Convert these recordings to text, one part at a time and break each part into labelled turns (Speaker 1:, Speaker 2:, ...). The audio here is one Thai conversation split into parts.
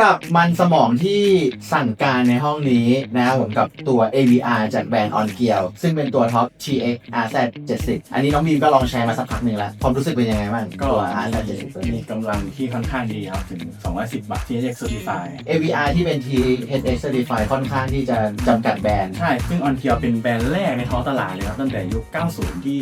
Speaker 1: กับมันสมองที่สั่งการในห้องนี้นะครับผมกับตัว AVR จากแบรนด์ On g e a r ซึ่งเป็นตัวท็อป TX RZ 70อันนี้น้องบีมก็ลองใช้มาสักพักหนึ่งแล้ว ความรู้สึกเป็นยังไงบ้าง
Speaker 2: ก็
Speaker 1: ตัว RZ 70ตัว
Speaker 2: มี
Speaker 1: นี้
Speaker 2: กำลังที่ค่อนข้างดีครับ ถึง 210 บาทที่เรียก Certify
Speaker 1: AVR ที่เป็น THX Certified ค่อนข้างที่จะจำกัดแบรนด์
Speaker 2: ใช่ ซึ่ง On k i เป็นแบรนด์แรกในท้องตลาดเลยครับ ตั้งแต่ยุค 90 ที่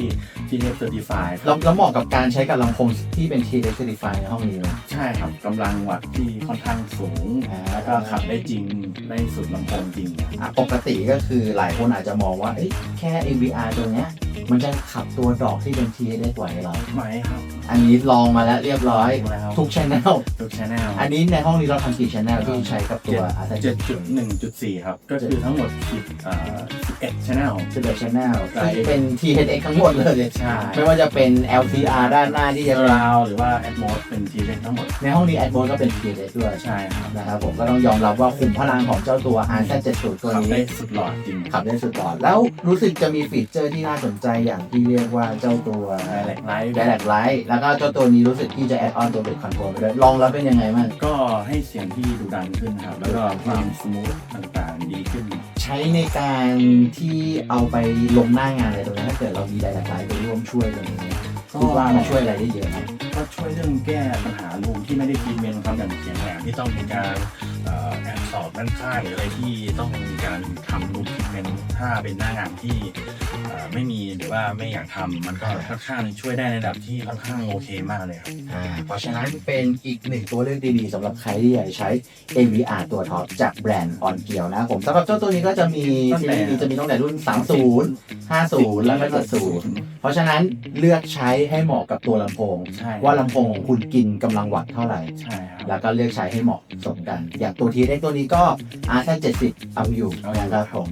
Speaker 2: ที่เรียก Certify ค
Speaker 1: แล้
Speaker 2: รั
Speaker 1: ว
Speaker 2: บ
Speaker 1: แล้วเหมาะกับการใช้กับลำโพงที่เป็น THX Certified ในห้องนี้ไหม
Speaker 2: ใช่ครับกำลังวัดที่ค่อนข้างสูง
Speaker 1: อ่า
Speaker 2: แล้วก็ขับได้จริงได้สุดลำโพงจริง
Speaker 1: อะปกติก็คือหลายคนอาจจะมองว่าเอ้ยแค่ AVR ตัวเนี้ย มันจะขับตัวดอกที่เป็น THX ไหวเหรอ
Speaker 2: ไหมครับ
Speaker 1: อันนี้ลองมาแล้วเรียบร้อย
Speaker 2: ดูแล้ว
Speaker 1: ทุกชแนล
Speaker 2: ทุกชแนล
Speaker 1: อันนี้ในห้องนี้เราทำกี่ชแนลที่ใช้กับตัวอาร์
Speaker 2: เจ็ดจุดหนึ่งจุดสี่ครับ ก็คือทั้งหมดสิบเอ่อสิบเอ็ดชแนล
Speaker 1: สิบเอ็ดชแนล
Speaker 2: ใช่
Speaker 1: ซึ่งเป็น THX ทั้งหมดเลย
Speaker 2: ใช่
Speaker 1: ไม่ว่าจะเป็น LCR ด้านหน้าที่จะเป็น
Speaker 2: ราวหรือว่า Atmos เป็นทีเล็กทั้งหมด
Speaker 1: ในห้องนี้ Atmos ก็เป็น THX ด้วย
Speaker 2: ใช่ครับ
Speaker 1: นะครับผมก็ต้องยอมรับว่าขุมพลังของเจ้าตัว RZ70 ตัว
Speaker 2: ขับ
Speaker 1: นี้
Speaker 2: ได้สุดหลอดจริง
Speaker 1: ขับได้สุดยอดแล้วรู้สึกจะมีฟีเจอร์ที่น่าสนใจอย่างที่เรียกว่าเจ้าตัว
Speaker 2: Direct Light
Speaker 1: Direct Light แล้วก็เจ้าตัวนี้รู้สึกที่จะแอดออนตัวเบรกคอนโทรลไปด้วยลองแล้วเป็นยังไงบ้าง
Speaker 2: ก็ให้เสียงที่ดูดันขึ้นครับ แล้วก็ความสมูทต่างๆดีขึ้น
Speaker 1: ใช้ในการที่เอาไปลงหน้างานอะไรตรงนี้ถ้าเกิดเรามี Direct Light ไปร่วมช่วยตรงนี้คิดว่ามันช่วยอะไรได้เยอะไหม
Speaker 2: ก็ช่วยเรื่องแก้ปัญหารูมที่ไม่ได้ทีเมนครับอย่างเสียงแหลมที่ต้องมีการเอ่อแอบสอบด้านข้างหรืออะไรที่ต้องมีการทำรูมทีเมน ถ้าเป็นหน้างานที่เอ่อไม่มีหรือว่าไม่อยากทำมันก็ค่อนข้างช่วยได้ในระดับที่ค่อนข้างโอเคมากเลยครับ
Speaker 1: อ่าเพราะฉะนั้นเป็นอีกหนึ่งตัวเลือกดีๆสำหรับใครที่อยากใช้ AVR ตัวท็อปจากแบรนด์ On g e a r นะครับผมสำหรับเจ้าตัวนี้ก็จะมี
Speaker 2: ตั้งแต่
Speaker 1: ที่จะมีตั้งแต่รุ่น 30 50 แล้วก็70 เพราะฉะนั้นเลือกใช้ให้เหมาะกับตัวลำโพง
Speaker 2: ใช่
Speaker 1: ว่าลำโพงของคุณกินกำลังวัตต์เท่าไหร่
Speaker 2: ใช่ครับ
Speaker 1: แล้วก็เลือกใช้ให้เหมาะสมกัน อย่างตัวทีเล็กตัวนี้ก็ R แค่70 เอาอยู่นะครับผม